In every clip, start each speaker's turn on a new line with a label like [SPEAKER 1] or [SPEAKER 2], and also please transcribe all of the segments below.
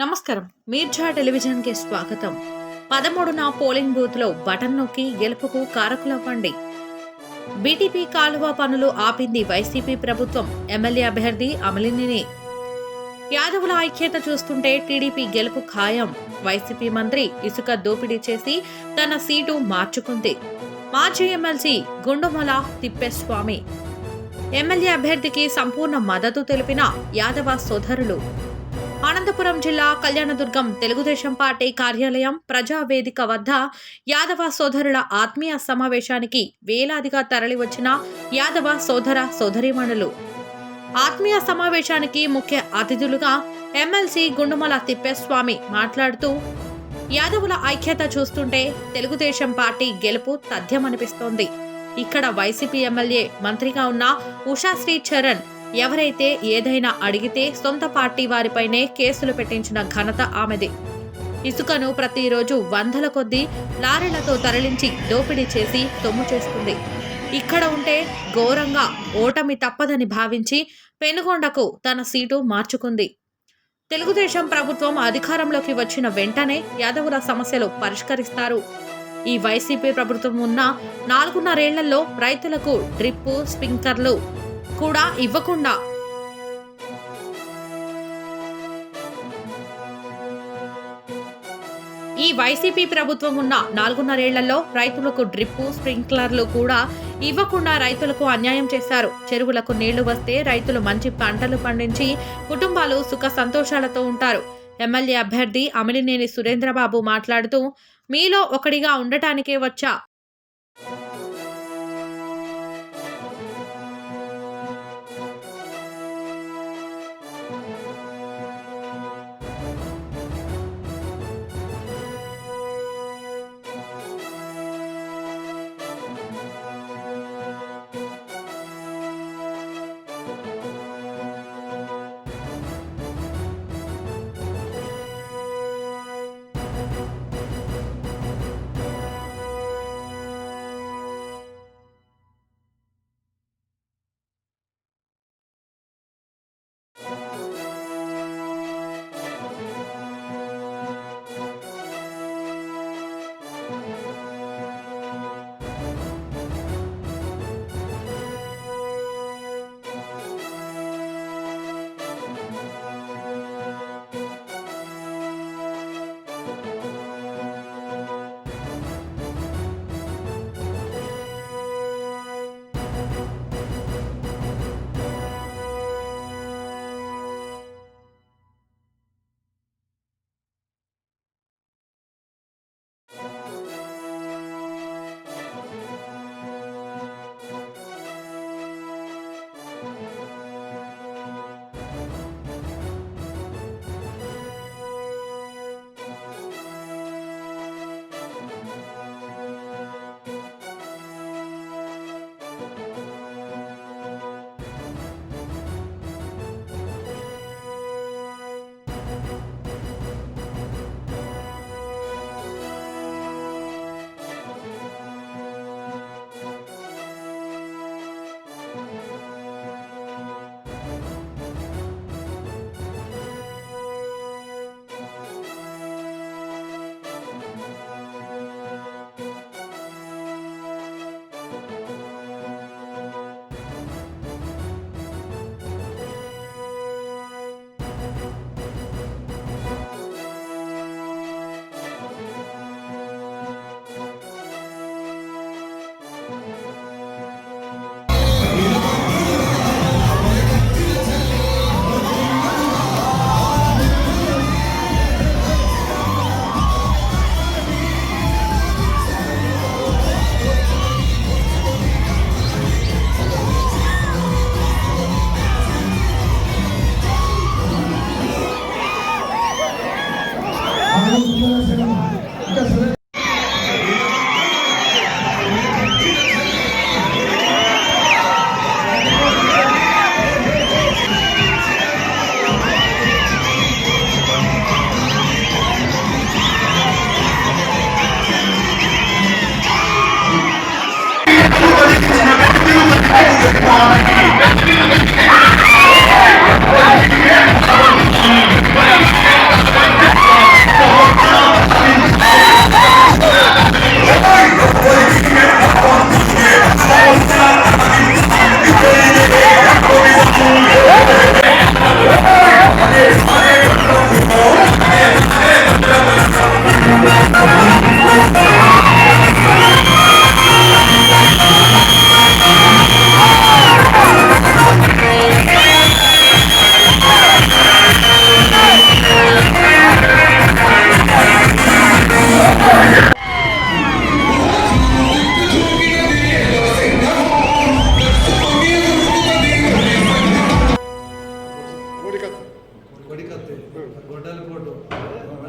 [SPEAKER 1] నమస్కారం. మీర్జా టెలివిజన్కి స్వాగతం. పదమూడున పోలింగ్ బూత్లో బటన్ నొక్కి గెలుపుకు కారకులవ్వండి బీటీపీ కాలువ పనులు ఆపింది వైసీపీ ప్రభుత్వం. ఎమ్మెల్యే అభ్యర్థి అమలినిని. యాదవుల ఐక్యత చూస్తుంటే టీడీపీ గెలుపు ఖాయం. వైసీపీ మంత్రి ఇసుక దోపిడీ చేసి తన సీటు మార్చుకుంది. మాజీ ఎమ్మెల్సీ గుండుమల తిప్పేస్వామి. ఎమ్మెల్యే అభ్యర్థికి సంపూర్ణ మద్దతు తెలిపిన యాదవ సోదరులు. అనంతపురం జిల్లా కళ్యాణదుర్గం తెలుగుదేశం పార్టీ కార్యాలయం ప్రజావేదిక వద్ద యాదవ సోదరుల ఆత్మీయ సమావేశానికి వేలాదిగా తరలివచ్చిన యాదవ సోదర సోదరీమణులు. ఆత్మీయ సమావేశానికి ముఖ్య అతిథులుగా ఎమ్మెల్సీ గుండుమల తిప్పేస్వామి మాట్లాడుతూ యాదవుల ఐక్యత చూస్తుంటే తెలుగుదేశం పార్టీ గెలుపు తథ్యమనిపిస్తోంది. ఇక్కడ వైసీపీ ఎమ్మెల్యే మంత్రిగా ఉన్న ఉషాశ్రీ చరణ్ ఎవరైతే ఏదైనా అడిగితే సొంత పార్టీ వారిపైనే కేసులు పెట్టించిన ఘనత ఆమెది. ఇసుకను ప్రతిరోజు వందల కొద్దీ లారీలతో తరలించి దోపిడీ చేసి సొమ్ము చేస్తుంది. ఇక్కడ ఉంటే ఘోరంగా ఓటమి తప్పదని భావించి పెనుగొండకు తన సీటు మార్చుకుంది. తెలుగుదేశం ప్రభుత్వం అధికారంలోకి వచ్చిన వెంటనే యాదవుల సమస్యలు పరిష్కరిస్తారు. ఈ వైసీపీ ప్రభుత్వం ఉన్న నాలుగున్నరేళ్ళలో రైతులకు డ్రిప్పు స్ప్రింక్లర్లు కూడా ఇవ్వకుండా. ఈ వైసీపీ ప్రభుత్వం ఉన్న నాలుగున్నరేళ్ళలో రైతులకు డ్రిప్పు స్ప్రింక్లర్లు కూడా ఇవ్వకుండా రైతులకు అన్యాయం చేశారు. చెరువులకు నీళ్ళు వస్తే రైతులు మంచి పంటలు పండించి కుటుంబాలు సుఖ సంతోషాలతో ఉంటారు. ఎమ్మెల్యే అభ్యర్థి అమిలినేని సురేంద్రబాబు మాట్లాడుతూ మీలో ఒకడిగా ఉండటానికే వచ్చా.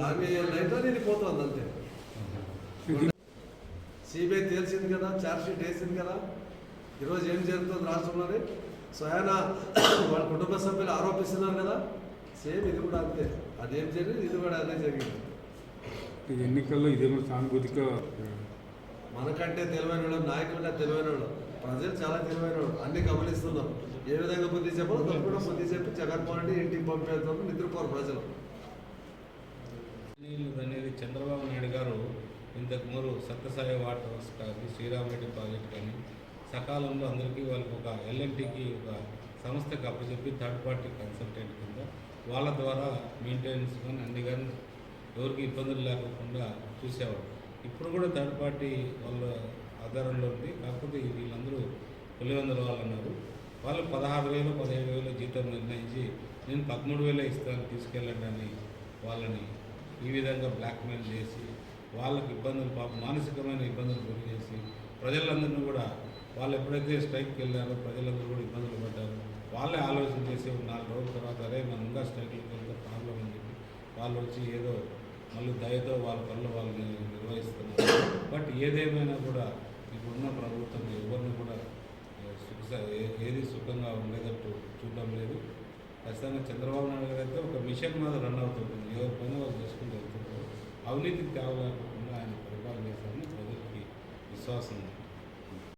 [SPEAKER 2] ఆమె ఇది పోతుంది అంతే. సిబిఐ తేల్చింది కదా ఛార్జ్ షీట్ వేసింది కదా. ఈరోజు ఏం జరుగుతుంది రాష్ట్రంలోని? స్వయాన వాళ్ళ కుటుంబ సభ్యులు ఆరోపిస్తున్నారు కదా. సేమ్ ఇది కూడా అంతే. అదేం జరిగింది? ఇది కూడా అదే జరిగింది.
[SPEAKER 3] ఈ ఎన్నికల్లో ఇదేమో సానుభూతిక
[SPEAKER 2] మనకంటే తెలివైన వాడు నాయకులుగా తెలివైన వాడు ప్రజలు చాలా తెలివైన వాడు అన్ని గమనిస్తున్నాం ఏ విధంగా బుద్ధి చెప్పాలో తప్పు కూడా బుద్ధి చెప్పి జగన్మోహన్ రెడ్డి ఇంటికి పంపేస్తాం నిద్రపోరు ప్రజలు.
[SPEAKER 4] నీళ్ళు అనేది చంద్రబాబు నాయుడు గారు ఇంతకు ముందు సత్యసాయి వాటర్ హౌస్ కానీ శ్రీరామరెడ్డి ప్రాజెక్ట్ కానీ సకాలంలో అందరికీ వాళ్ళకి ఒక ఎల్ఎన్టీకి ఒక సంస్థకి అప్పచెప్పి థర్డ్ పార్టీ కన్సల్టెంట్ కింద వాళ్ళ ద్వారా మెయింటెనెన్స్ కానీ అన్ని కానీ ఎవరికి ఇబ్బందులు లేకుండా చూసేవాడు ఇప్పుడు కూడా థర్డ్ పార్టీ వాళ్ళ ఆధారంలో ఉంది. కాకపోతే వీళ్ళందరూ పులివెందుల వాళ్ళు అన్నారు. వాళ్ళు పదహారు వేలు పదిహేడు వేలు జీతం నిర్ణయించి నేను పదమూడు వేలే ఇస్తాను తీసుకెళ్ళండి అని వాళ్ళని ఈ విధంగా బ్లాక్మెయిల్ చేసి వాళ్ళకి ఇబ్బందులు పాప మానసికమైన ఇబ్బందులు గురి చేసి ప్రజలందరినీ కూడా వాళ్ళు ఎప్పుడైతే స్ట్రైక్కి వెళ్ళారో ప్రజలందరూ కూడా ఇబ్బందులు పడ్డారు. వాళ్ళే ఆలోచన చేసి ఒక నాలుగు రోజుల తర్వాత అరే మనం ఇంకా స్ట్రైక్కి వెళ్తే ప్రాబ్లం అని చెప్పి వాళ్ళు వచ్చి ఏదో మళ్ళీ దయతో వాళ్ళ పనులు వాళ్ళని నిర్వహిస్తున్నారు. బట్ ఏదేమైనా కూడా ఇప్పుడున్న ప్రభుత్వం ఎవరిని కూడా సుఖ ఏది సుఖంగా ఉండేటట్టు చూడడం లేదు. ఖచ్చితంగా చంద్రబాబు నాయుడు గారు అయితే ఒక మిషన్ మీద రన్ అవుతుంది ఎవరి పని వాళ్ళు చేసుకుంటూ వెళ్తుంటారు. అవినీతికి తేవలేకుండా ఆయన పరిపాలన చేశారని ప్రజలకి విశ్వాసం ఉంది.